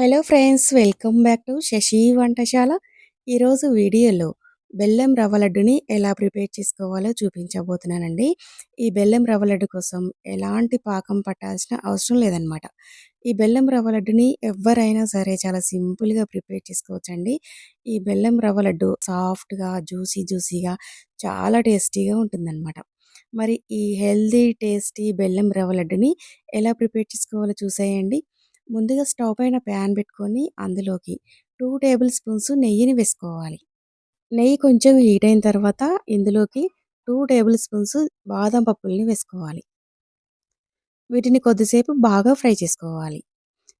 Hello friends welcome back to Shashi వంటశాల. ఈరోజు వీడియోలో బెల్లం రవ్వ లడ్డుని ఎలా ప్రిపేర్ చేసుకోవాలో చూపించబోతున్నానండి. ఈ బెల్లం రవ్వ లడ్డు కోసం ఎలాంటి పాకం పట్టాల్సిన అవసరం లేదనమాట ఈ బెల్లం రవ్వ లడ్డుని ఎవరైనా సరే చాలా సింపుల్గా ప్రిపేర్ చేసుకోవచ్చండి. ఈ బెల్లం రవ్వ లడ్డు సాఫ్ట్గా జ్యూసీ జ్యూసీగా చాలా టేస్టీగా ఉంటుందన్నమాట. మరి ఈ హెల్దీ టేస్టీ బెల్లం రవ్వ లడ్డుని ఎలా ప్రిపేర్ చేసుకోవాలో చూసేయండి. ముందుగా స్టవ్ పైన ప్యాన్ పెట్టుకొని అందులోకి టూ టేబుల్ స్పూన్స్ నెయ్యిని వేసుకోవాలి. నెయ్యి కొంచెం హీట్ అయిన తర్వాత ఇందులోకి టూ టేబుల్ స్పూన్స్ బాదం పప్పుల్ని వేసుకోవాలి. వీటిని కొద్దిసేపు బాగా ఫ్రై చేసుకోవాలి.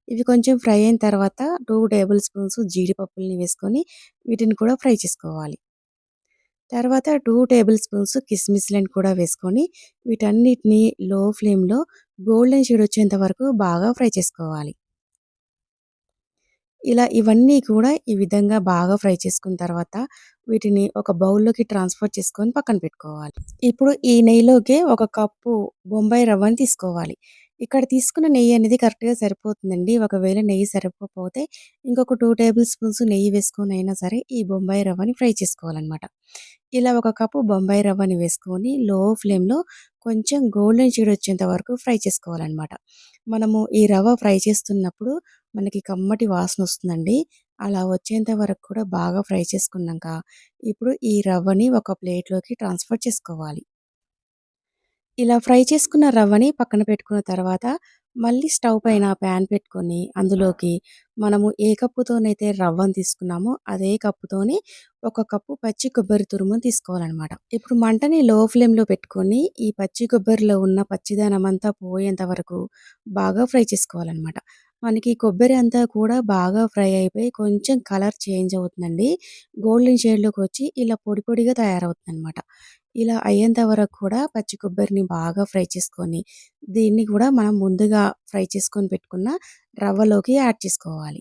ఇవి కొంచెం ఫ్రై అయిన తర్వాత టూ టేబుల్ స్పూన్స్ జీడిపప్పుల్ని వేసుకొని వీటిని కూడా ఫ్రై చేసుకోవాలి. తర్వాత టూ టేబుల్ స్పూన్స్ కిస్మిస్లను కూడా వేసుకొని వీటన్నిటిని లో ఫ్లేమ్లో గోల్డెన్ షేడ్ వచ్చేంత వరకు బాగా ఫ్రై చేసుకోవాలి. ఇలా ఇవన్నీ కూడా ఈ విధంగా బాగా ఫ్రై చేసుకున్న తర్వాత వీటిని ఒక బౌల్లోకి ట్రాన్స్ఫర్ చేసుకొని పక్కన పెట్టుకోవాలి. ఇప్పుడు ఈ నెయ్యిలోకి ఒక కప్పు బొంబాయి రవ్వని తీసుకోవాలి. ఇక్కడ తీసుకున్న నెయ్యి అనేది కరెక్ట్గా సరిపోతుందండి. ఒకవేళ నెయ్యి సరిపోతే ఇంకొక టూ టేబుల్ స్పూన్స్ నెయ్యి వేసుకొని అయినా సరే ఈ బొంబాయి రవ్వని ఫ్రై చేసుకోవాలన్నమాట. ఇలా ఒక కప్పు బొంబాయి రవ్వని వేసుకొని లో ఫ్లేమ్లో కొంచెం గోల్డెన్ షేడ్ వచ్చేంత వరకు ఫ్రై చేసుకోవాలన్నమాట. మనము ఈ రవ్వ ఫ్రై చేస్తున్నప్పుడు మనకి కమ్మటి వాసన వస్తుందండి. అలా వచ్చేంత వరకు కూడా బాగా ఫ్రై చేసుకున్నాక ఇప్పుడు ఈ రవ్వని ఒక ప్లేట్లోకి ట్రాన్స్ఫర్ చేసుకోవాలి. ఇలా ఫ్రై చేసుకున్న రవ్వని పక్కన పెట్టుకున్న తర్వాత మళ్ళీ స్టవ్ పైన ప్యాన్ పెట్టుకొని అందులోకి మనము ఏ కప్పుతోనైతే రవ్వను తీసుకున్నామో అదే కప్పుతోని ఒక కప్పు పచ్చి కొబ్బరి తురుము తీసుకోవాలన్నమాట. ఇప్పుడు మంటని లో ఫ్లేమ్లో పెట్టుకొని ఈ పచ్చి కొబ్బరిలో ఉన్న పచ్చిదనం అంతా పోయేంత వరకు బాగా ఫ్రై చేసుకోవాలన్నమాట. మనకి కొబ్బరి అంతా కూడా బాగా ఫ్రై అయిపోయి కొంచెం కలర్ చేంజ్ అవుతుందండి. గోల్డెన్ షేడ్లోకి వచ్చి ఇలా పొడి పొడిగా తయారవుతుంది అనమాట ఇలా అయ్యేంత వరకు కూడా పచ్చి కొబ్బరిని బాగా ఫ్రై చేసుకొని దీన్ని కూడా మనం ముందుగా ఫ్రై చేసుకొని పెట్టుకున్న రవ్వలోకి యాడ్ చేసుకోవాలి.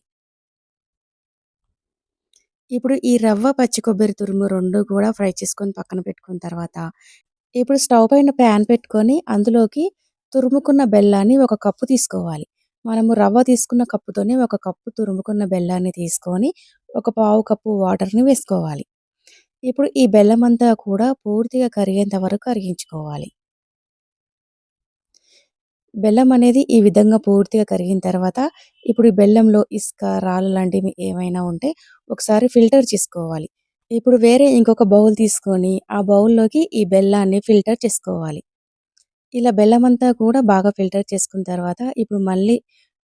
ఇప్పుడు ఈ రవ్వ పచ్చి కొబ్బరి తురుము రెండు కూడా ఫ్రై చేసుకొని పక్కన పెట్టుకున్న తర్వాత ఇప్పుడు స్టవ్ పైన ప్యాన్ పెట్టుకొని అందులోకి తురుముకున్న బెల్లాన్ని ఒక కప్పు తీసుకోవాలి. మనము రవ్వ తీసుకున్న కప్పుతోనే ఒక కప్పు తురుముకున్న బెల్లాన్ని తీసుకొని ఒక పావు కప్పు వాటర్ని వేసుకోవాలి. ఇప్పుడు ఈ బెల్లం అంతా కూడా పూర్తిగా కరిగేంత వరకు కరిగించుకోవాలి. బెల్లం అనేది ఈ విధంగా పూర్తిగా కరిగిన తర్వాత ఇప్పుడు ఈ బెల్లంలో ఇసుక రాళ్ళు లాంటివి ఏమైనా ఉంటే ఒకసారి ఫిల్టర్ చేసుకోవాలి. ఇప్పుడు వేరే ఇంకొక బౌల్ తీసుకొని ఆ బౌల్లోకి ఈ బెల్లాన్ని ఫిల్టర్ చేసుకోవాలి. ఇలా బెల్లం అంతా కూడా బాగా ఫిల్టర్ చేసుకున్న తర్వాత ఇప్పుడు మళ్ళీ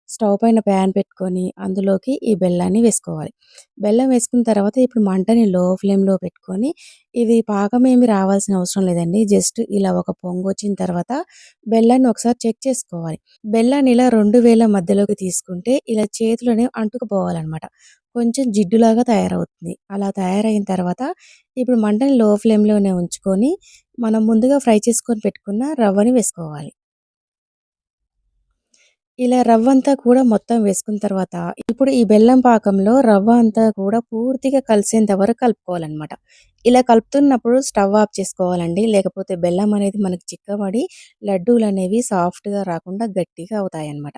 స్టవ్ పైన ప్యాన్ పెట్టుకొని అందులోకి ఈ బెల్లాన్ని వేసుకోవాలి. బెల్లం వేసుకున్న తర్వాత ఇప్పుడు మంటని లో ఫ్లేమ్లో పెట్టుకొని ఇది పాకం ఏమి రావాల్సిన అవసరం లేదండి. జస్ట్ ఇలా ఒక పొంగు వచ్చిన తర్వాత బెల్లాన్ని ఒకసారి చెక్ చేసుకోవాలి. బెల్లాన్ని ఇలా రెండు వేల మధ్యలోకి తీసుకుంటే ఇలా చేతిలోనే అంటుకుపోవాలన్నమాట. కొంచెం జిడ్డులాగా తయారవుతుంది. అలా తయారైన తర్వాత ఇప్పుడు మంటని లో ఫ్లేమ్లోనే ఉంచుకొని మనం ముందుగా ఫ్రై చేసుకొని పెట్టుకున్న రవ్వని వేసుకోవాలి. ఇలా రవ్వ అంతా కూడా మొత్తం వేసుకున్న తర్వాత ఇప్పుడు ఈ బెల్లం పాకంలో రవ్వ అంతా కూడా పూర్తిగా కలిసేంత వరకు కలుపుకోవాలన్నమాట. ఇలా కలుపుతున్నప్పుడు స్టవ్ ఆఫ్ చేసుకోవాలండి. లేకపోతే బెల్లం అనేది మనకి చిక్కబడి లడ్డూలు అనేవి సాఫ్ట్గా రాకుండా గట్టిగా అవుతాయి అన్నమాట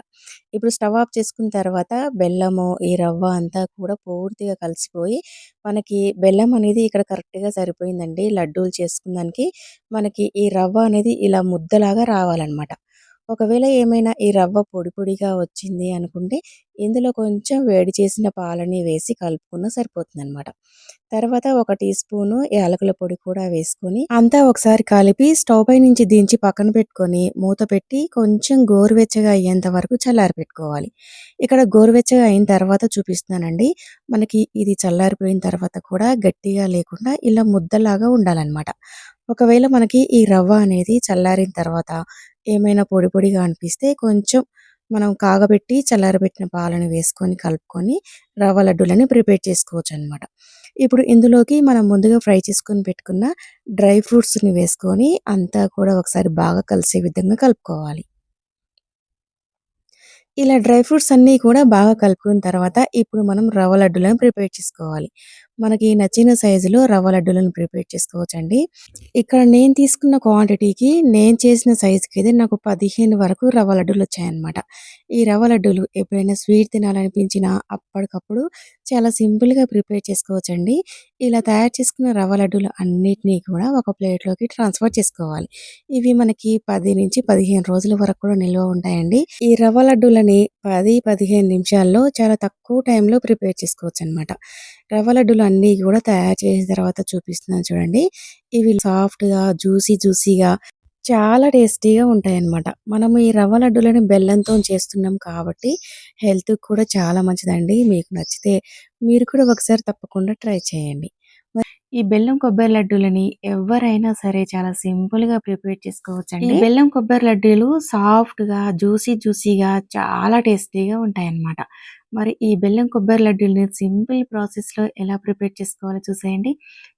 ఇప్పుడు స్టవ్ ఆఫ్ చేసుకున్న తర్వాత బెల్లము ఈ రవ్వ అంతా కూడా పూర్తిగా కలిసిపోయి మనకి బెల్లం అనేది ఇక్కడ కరెక్ట్గా సరిపోయిందండి. లడ్డూలు చేసుకున్నానికి మనకి ఈ రవ్వ అనేది ఇలా ముద్దలాగా రావాలన్నమాట. ఒకవేళ ఏమైనా ఈ రవ్వ పొడి పొడిగా వచ్చింది అనుకుంటే ఇందులో కొంచెం వేడి చేసిన పాలని వేసి కలుపుకున్న సరిపోతుందనమాట తర్వాత ఒక టీ స్పూను యాలకుల పొడి కూడా వేసుకొని అంతా ఒకసారి కలిపి స్టవ్ పై నుంచి దించి పక్కన పెట్టుకొని మూత పెట్టి కొంచెం గోరువెచ్చగా అయ్యేంత వరకు చల్లారి పెట్టుకోవాలి ఇక్కడ గోరువెచ్చగా అయిన తర్వాత చూపిస్తున్నానండి. మనకి ఇది చల్లారిపోయిన తర్వాత కూడా గట్టిగా లేకుండా ఇలా ముద్దలాగా ఉండాలన్నమాట. ఒకవేళ మనకి ఈ రవ్వ అనేది చల్లారిన తర్వాత ఏమైనా పొడి పొడిగా అనిపిస్తే కొంచెం మనం కాగబెట్టి చల్లారబెట్టిన పాలను వేసుకొని కలుపుకొని రవ్వ లడ్డూలని ప్రిపేర్ చేసుకోవచ్చు అనమాట ఇప్పుడు ఇందులోకి మనం ముందుగా ఫ్రై చేసుకొని పెట్టుకున్న డ్రై ఫ్రూట్స్ని వేసుకొని అంతా కూడా ఒకసారి బాగా కలిసే విధంగా కలుపుకోవాలి. ఇలా డ్రై ఫ్రూట్స్ అన్నీ కూడా బాగా కలుపుకున్న తర్వాత ఇప్పుడు మనం రవ్వ లడ్డులను ప్రిపేర్ చేసుకోవాలి. మనకి నచ్చిన సైజులో రవ్వ లడ్డూలను ప్రిపేర్ చేసుకోవచ్చండి. ఇక్కడ నేను తీసుకున్న క్వాంటిటీకి నేను చేసిన సైజుకి అయితే నాకు 15 వరకు రవ్వ లడ్డూలొచ్చాయన్నమాట. ఈ రవ్వ లడ్డూలు ఎప్పుడైనా స్వీట్ తినాలనిపించినా అప్పటికప్పుడు చాలా సింపుల్‌గా ప్రిపేర్ చేసుకోవచ్చండి. ఇలా తయారు చేసుకున్న రవ్వ లడ్డూలు అన్నిటినీ కూడా ఒక ప్లేట్‌లోకి ట్రాన్స్‌ఫర్ చేసుకోవాలి. ఇవి మనకి 10-15 రోజుల వరకు కూడా నిల్వ ఉంటాయండి. ఈ రవ్వ లడ్డూలని 10, 15 నిమిషాల్లో చాలా తక్కువ టైంలో ప్రిపేర్ చేసుకోవచ్చు అనమాట రవ్వ లడ్డులు అన్నీ కూడా తయారు చేసిన తర్వాత చూపిస్తున్నాను చూడండి. ఇవి సాఫ్ట్‌గా, జ్యూసీ జ్యూసీగా చాలా టేస్టీగా ఉంటాయన్నమాట. మనం ఈ రవ్వ లడ్డూలని బెల్లంతో చేస్తున్నాం కాబట్టి హెల్త్‌కి కూడా చాలా మంచిదండి. మీకు నచ్చితే మీరు కూడా ఒకసారి తప్పకుండా ట్రై చేయండి. ఈ బెల్లం కొబ్బరి లడ్డూలని ఎవరైనా సరే చాలా సింపుల్గా ప్రిపేర్ చేసుకోవచ్చండి. అండి బెల్లం కొబ్బరి లడ్డూలు సాఫ్ట్‌గా, జ్యూసీ జ్యూసీగా చాలా టేస్టీగా ఉంటాయన్నమాట. మరి ఈ బెల్లం కొబ్బరి లడ్డూలని సింపుల్ ప్రాసెస్లో ఎలా ప్రిపేర్ చేసుకోవాలో చూసేయండి.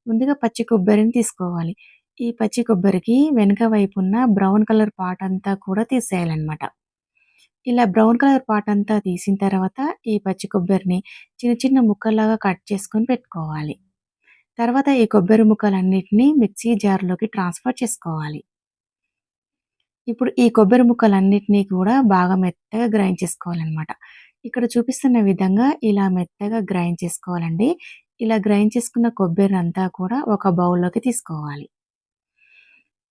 ముందుగా పచ్చి కొబ్బరిని తీసుకోవాలి. ఈ పచ్చి కొబ్బరికి వెనక వైపున్న బ్రౌన్ కలర్ పార్ట్ అంతా కూడా తీసేయాలన్నమాట. ఇలా బ్రౌన్ కలర్ పార్ట్ అంతా తీసిన తర్వాత ఈ పచ్చి కొబ్బరిని చిన్న చిన్న ముక్కల్లాగా కట్ చేసుకొని పెట్టుకోవాలి. తర్వాత ఈ కొబ్బరి ముక్కలన్నిటిని మిక్సీ జార్‌లోకి ట్రాన్స్‌ఫర్ చేసుకోవాలి. ఇప్పుడు ఈ కొబ్బరి ముక్కలన్నిటిని కూడా బాగా మెత్తగా గ్రైండ్ చేసుకోవాలన్నమాట. ఇక్కడ చూపిస్తున్న విధంగా ఇలా మెత్తగా గ్రైండ్ చేసుకోవాలండి. ఇలా గ్రైండ్ చేసుకున్న కొబ్బరి అంతా కూడా ఒక బౌల్‌లోకి తీసుకోవాలి.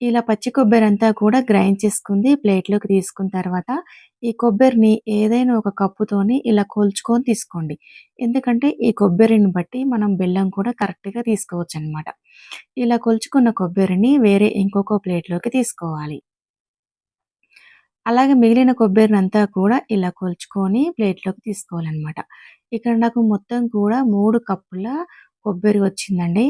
ఇలా పచ్చి కొబ్బరి అంతా కూడా గ్రైండ్ చేసుకుంది ప్లేట్‌లోకి తీసుకున్న తర్వాత ఈ కొబ్బరిని ఏదైనా ఒక కప్పుతోని ఇలా కొలుచుకొని తీసుకోండి. ఎందుకంటే ఈ కొబ్బరిని బట్టి మనం బెల్లం కూడా కరెక్ట్‌గా తీసుకోవచ్చనమాట. ఇలా కొలుచుకున్న కొబ్బరిని వేరే ఇంకొక ప్లేట్‌లోకి తీసుకోవాలి. అలాగే మిగిలిన కొబ్బరిని అంతా కూడా ఇలా కొలుచుకొని ప్లేట్‌లోకి తీసుకోవాలన్నమాట ఇక్కడ నాకు మొత్తం కూడా మూడు కప్పుల కొబ్బరి వచ్చిందండి.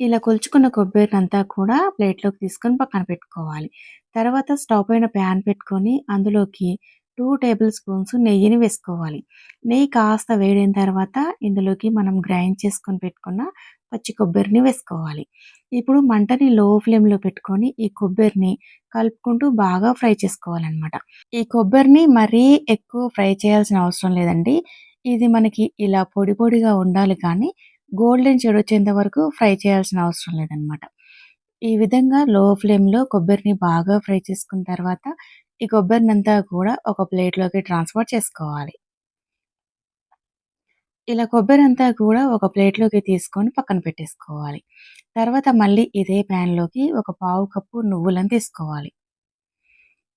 ఇలా కొలుచుకున్న కొబ్బరినంతా కూడా ప్లేట్‌లోకి తీసుకొని పక్కన పెట్టుకోవాలి. తర్వాత స్టవ్ పైన ప్యాన్ పెట్టుకొని అందులోకి టూ టేబుల్ స్పూన్స్ నెయ్యిని వేసుకోవాలి. నెయ్యి కాస్త వేడైన తర్వాత ఇందులోకి మనం గ్రైండ్ చేసుకొని పెట్టుకున్న పచ్చి కొబ్బరిని వేసుకోవాలి. ఇప్పుడు మంటని లో ఫ్లేమ్‌లో పెట్టుకొని ఈ కొబ్బరిని కలుపుకుంటూ బాగా ఫ్రై చేసుకోవాలన్నమాట ఈ కొబ్బరిని మరీ ఎక్కువ ఫ్రై చేయాల్సిన అవసరం లేదండి. ఇది మనకి ఇలా పొడి పొడిగా ఉండాలి కానీ గోల్డెన్ షేడ్ వచ్చేంత వరకు ఫ్రై చేయాల్సిన అవసరం లేదనమాట. ఈ విధంగా లో ఫ్లేమ్‌లో కొబ్బరిని బాగా ఫ్రై చేసుకున్న తర్వాత ఈ కొబ్బరినంతా కూడా ఒక ప్లేట్‌లోకి ట్రాన్స్‌ఫర్ చేసుకోవాలి. ఇలా కొబ్బరి అంతా కూడా ఒక ప్లేట్‌లోకి తీసుకొని పక్కన పెట్టేసుకోవాలి. తర్వాత మళ్ళీ ఇదే ప్యాన్‌లోకి ఒక పావు కప్పు నువ్వులను తీసుకోవాలి.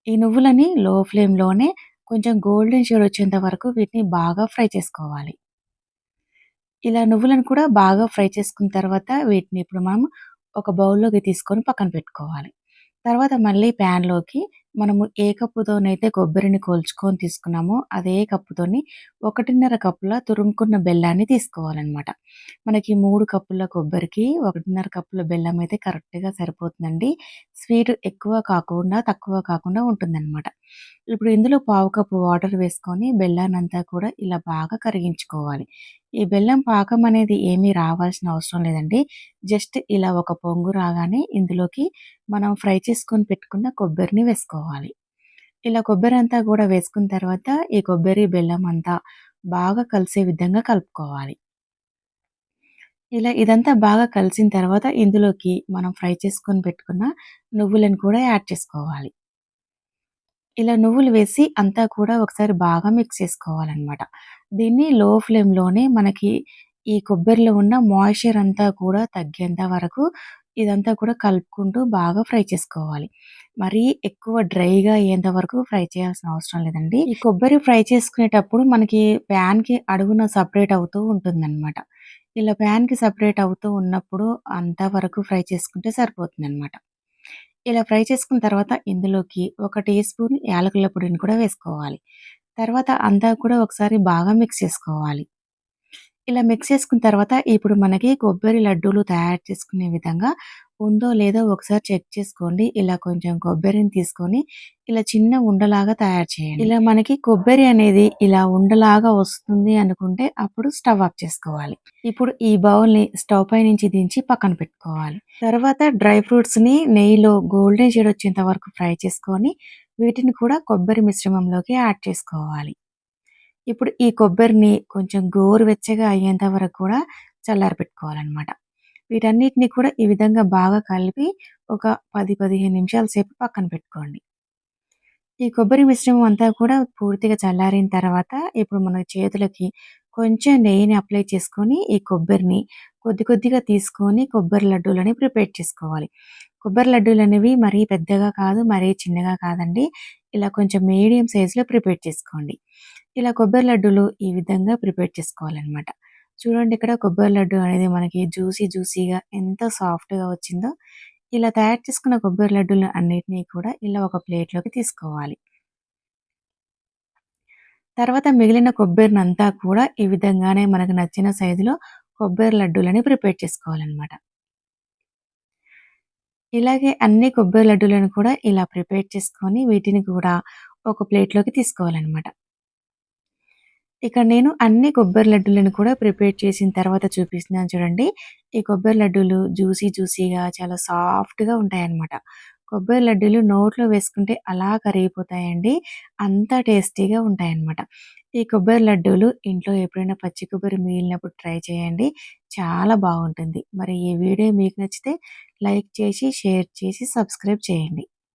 ఈ నువ్వులని లో ఫ్లేమ్‌లోనే కొంచెం గోల్డెన్ షేడ్ వచ్చేంత వరకు వీటిని బాగా ఫ్రై చేసుకోవాలి. ఇలా నువ్వులను కూడా బాగా ఫ్రై చేసుకున్న తర్వాత వీటిని ఇప్పుడు మనం ఒక బౌల్‌లోకి తీసుకొని పక్కన పెట్టుకోవాలి. తర్వాత మళ్ళీ ప్యాన్‌లోకి మనము ఏ కప్పుతోనైతే కొబ్బరిని కోల్చుకొని తీసుకున్నామో అదే కప్పుతోని 1.5 కప్పుల తురుముకున్న బెల్లాన్ని తీసుకోవాలన్నమాట మనకి మూడు కప్పుల కొబ్బరికి 1.5 కప్పుల బెల్లం అయితే కరెక్ట్‌గా సరిపోతుందండి. స్వీట్ ఎక్కువ కాకుండా, తక్కువ కాకుండా ఉంటుందన్నమాట ఇప్పుడు ఇందులో పావు కప్పు వాటర్ వేసుకొని బెల్లానంతా కూడా ఇలా బాగా కరిగించుకోవాలి. ఈ బెల్లం పాకం అనేది ఏమీ రావాల్సిన అవసరం లేదండి. జస్ట్ ఇలా ఒక పొంగు రాగానే ఇందులోకి మనం ఫ్రై చేసుకొని పెట్టుకున్న కొబ్బరిని వేసుకోవాలి. ఇలా కొబ్బరి అంతా కూడా వేసుకున్న తర్వాత ఈ కొబ్బరి, బెల్లం అంతా బాగా కలిసే విధంగా కలుపుకోవాలి. ఇలా ఇదంతా బాగా కలిసిన తర్వాత ఇందులోకి మనం ఫ్రై చేసుకొని పెట్టుకున్న నువ్వులను కూడా యాడ్ చేసుకోవాలి. ఇలా నువ్వులు వేసి అంతా కూడా ఒకసారి బాగా మిక్స్ చేసుకోవాలన్నమాట దీన్ని లో ఫ్లేమ్‌లోనే మనకి ఈ కొబ్బరిలో ఉన్న మాయిశ్చర్ అంతా కూడా తగ్గేంత వరకు ఇదంతా కూడా కలుపుకుంటూ బాగా ఫ్రై చేసుకోవాలి. మరీ ఎక్కువ డ్రైగా అయ్యేంత వరకు ఫ్రై చేయాల్సిన అవసరం లేదండి. ఈ కొబ్బరి ఫ్రై చేసుకునేటప్పుడు మనకి ప్యాన్‌కి అడుగున సపరేట్ అవుతూ ఉంటుందన్నమాట ఇలా ప్యాన్‌కి సపరేట్ అవుతూ ఉన్నప్పుడు అంతవరకు ఫ్రై చేసుకుంటే సరిపోతుందనమాట. ఇలా ఫ్రై చేసుకున్న తర్వాత ఇందులోకి ఒక టీ స్పూన్ యాలకుల పొడిని కూడా వేసుకోవాలి. తర్వాత అంతా కూడా ఒకసారి బాగా మిక్స్ చేసుకోవాలి. ఇలా మిక్స్ చేసుకున్న తర్వాత ఇప్పుడు మనకి కొబ్బరి లడ్డూలు తయారు చేసుకునే విధంగా ఉందో లేదో ఒకసారి చెక్ చేసుకోండి. ఇలా కొంచెం కొబ్బరిని తీసుకొని ఇలా చిన్న ఉండలాగా తయారు చేయండి. ఇలా మనకి కొబ్బరి అనేది ఇలా ఉండలాగా వస్తుంది అనుకుంటే అప్పుడు స్టవ్ ఆఫ్ చేసుకోవాలి. ఇప్పుడు ఈ బౌల్‌ని స్టవ్ పై నుంచి దించి పక్కన పెట్టుకోవాలి. తర్వాత డ్రై ఫ్రూట్స్ని నెయ్యిలో గోల్డెన్ షేడ్ వచ్చేంత వరకు ఫ్రై చేసుకొని వీటిని కూడా కొబ్బరి మిశ్రమంలోకి యాడ్ చేసుకోవాలి. ఇప్పుడు ఈ కొబ్బరిని కొంచెం గోరువెచ్చగా అయ్యేంత వరకు కూడా చల్లారబెట్టుకోవాలన్నమాట వీటన్నిటిని కూడా ఈ విధంగా బాగా కలిపి ఒక 10, 15 నిమిషాల సేపు పక్కన పెట్టుకోండి. ఈ కొబ్బరి మిశ్రమం అంతా కూడా పూర్తిగా చల్లారిన తర్వాత ఇప్పుడు మన చేతులకి కొంచెం నెయ్యిని అప్లై చేసుకొని ఈ కొబ్బరిని కొద్ది కొద్దిగా తీసుకొని కొబ్బరి లడ్డూలని ప్రిపేర్ చేసుకోవాలి. కొబ్బరి లడ్డూలనేవి మరీ పెద్దగా కాదు, మరీ చిన్నగా కాదండి. ఇలా కొంచెం మీడియం సైజులో ప్రిపేర్ చేసుకోండి. ఇలా కొబ్బరి లడ్డూలు ఈ విధంగా ప్రిపేర్ చేసుకోవాలన్నమాట చూడండి ఇక్కడ కొబ్బరి లడ్డు అనేది మనకి జ్యూసీ జ్యూసీగా ఎంత సాఫ్ట్‌గా వచ్చిందో. ఇలా తయారు చేసుకున్న కొబ్బరి లడ్డూలు అన్నిటిని కూడా ఇలా ఒక ప్లేట్‌లోకి తీసుకోవాలి. తర్వాత మిగిలిన కొబ్బరినంతా కూడా ఈ విధంగానే మనకు నచ్చిన సైజులో కొబ్బరి లడ్డూలని ప్రిపేర్ చేసుకోవాలన్నమాట ఇలాగే అన్ని కొబ్బరి లడ్డూలను కూడా ఇలా ప్రిపేర్ చేసుకొని వీటిని కూడా ఒక ప్లేట్‌లోకి తీసుకోవాలన్నమాట ఇక్కడ నేను అన్ని కొబ్బరి లడ్డూలను కూడా ప్రిపేర్ చేసిన తర్వాత చూపిస్తున్నాను చూడండి. ఈ కొబ్బరి లడ్డూలు జ్యూసీ జ్యూసీగా చాలా సాఫ్ట్‌గా ఉంటాయన్నమాట. కొబ్బరి లడ్డూలు నోట్లో వేసుకుంటే అలా కరిగిపోతాయండి. అంత టేస్టీగా ఉంటాయన్నమాట. ఈ కొబ్బరి లడ్డూలు ఇంట్లో ఎప్పుడైనా పచ్చి కొబ్బరి మిగిలినప్పుడు ట్రై చేయండి. చాలా బాగుంటుంది. మరి ఈ వీడియో మీకు నచ్చితే లైక్ చేసి, షేర్ చేసి, సబ్స్క్రైబ్ చేయండి.